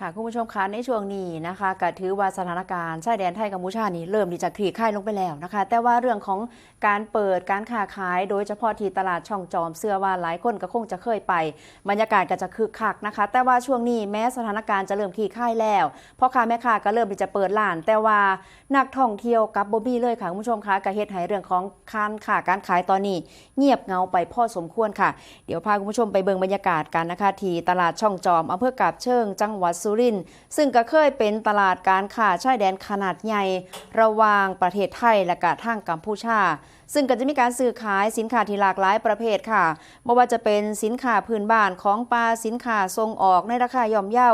ค่ะคุณผู้ชมคะในช่วงนี้นะคะก็ถือว่าสถานการณ์ชายแดนไทยกัมพูชานี่เริ่มที่จะคลี่คลายลงไปแล้วนะคะ แต่ว่าเรื่องของการเปิดการค้าขาย โดยเฉพาะที่ตลาดช่องจอมเสื้อว่าหลายคนก็คงจะเคยไป บรรยากาศก็จะคึกคักนะคะ แต่ว่าช่วงนี้แม้สถานการณ์จะเริ่มคลี่คลายแล้วพ่อค้าแม่ค้าก็เริ่มที่จะเปิดร้าน แต่ว่านักท่องเที่ยวกับบ่มีเลยค่ะคุณผู้ชมคะก็เฮ็ดให้เรื่องของการค้าการขายตอนนี้ เงียบเงาไปพอสมควรค่ะ เดี๋ยวพาคุณผู้ชมไปเบิ่งบรรยากาศกันนะคะที่ตลาดช่องจอมอำเภอกาบเชิงจังหวัดสุรินทร์ซึ่งก็เคยเป็นตลาดการค้าชายแดนขนาดใหญ่ ระหว่างประเทศไทยและก็ทางกัมพูชา ซึ่งก็จะมีการซื้อขายสินค้าที่หลากหลายประเภทค่ะไม่ว่าจะเป็นสินค้าพื้นบ้านของปลาสินค้าทรงออกในราคาย่อมเยา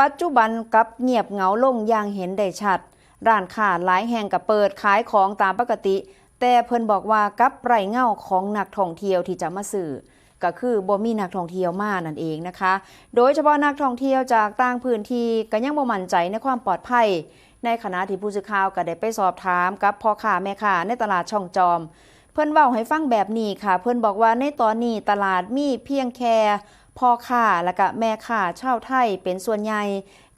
ปัจจุบันกับเงียบเหงาลงอย่างเห็นได้ชัด ร้านค้าหลายแห่งก็เปิดขายของตามปกติ แต่เพิ่นบอกว่ากับไรเงาของนักท่องเที่ยวที่จะมาซื้อ ก็คือบ่มีนักท่องเที่ยวมานั่นเองนะคะ โดยเฉพาะนักท่องเที่ยวจากต่างพื้นที่ก็ยังบ่มั่นใจในความปลอดภัย ในขณะที่ผู้สื่อข่าวก็ได้ไปสอบถามกับพ่อค้าแม่ค้าในตลาดช่องจอม เพิ่นเว้าให้ฟังแบบนี้ค่ะ เพิ่นบอกว่าในตอนนี้ตลาดมีเพียงแค่พ่อค้าและก็แม่ค้าชาวไทยเป็นส่วนใหญ่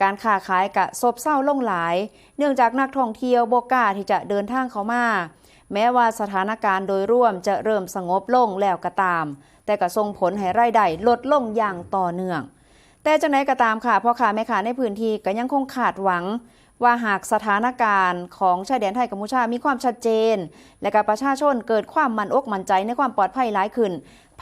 การค้าขายกะซบเซาลงหลาย เนื่องจากนักท่องเที่ยวบ่กล้าที่จะเดินทางเข้ามา แม้ว่าสถานการณ์โดยร่วมจะเริ่มสงบลงแล้วก็ตาม แต่ก็ส่งผลให้รายได้ลดลงอย่างต่อเนื่อง แต่จังไหนก็ตามค่ะพ่อค้าแม่ค้าในพื้นที่ก็ยังคงขาดหวัง ว่าหากสถานการณ์ของชายแดนไทยกัมพูชามีความชัดเจน และกับประชาชนเกิดความมั่นอกมั่นใจในความปลอดภัยหลายขึ้น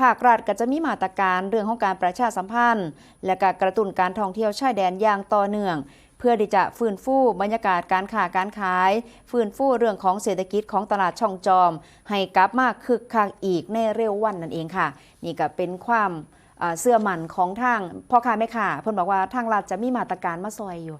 ภาครัฐก็จะมีมาตรการเรื่องของการประชาสัมพันธ์ และการกระตุ้นการท่องเที่ยวชายแดนอย่างต่อเนื่อง เพื่อที่จะฟื้นฟูบรรยากาศการค้าการขาย ฟื้นฟูเรื่องของเศรษฐกิจของตลาดช่องจอม ให้กลับมาคึกคักอีกในเร็ววันนั่นเองค่ะ นี่ก็เป็นความเสื่อมันของทางพ่อค้าแม่ค้าเพิ่นบอกว่าทางรัฐจะมีมาตรการมาซอยอยู่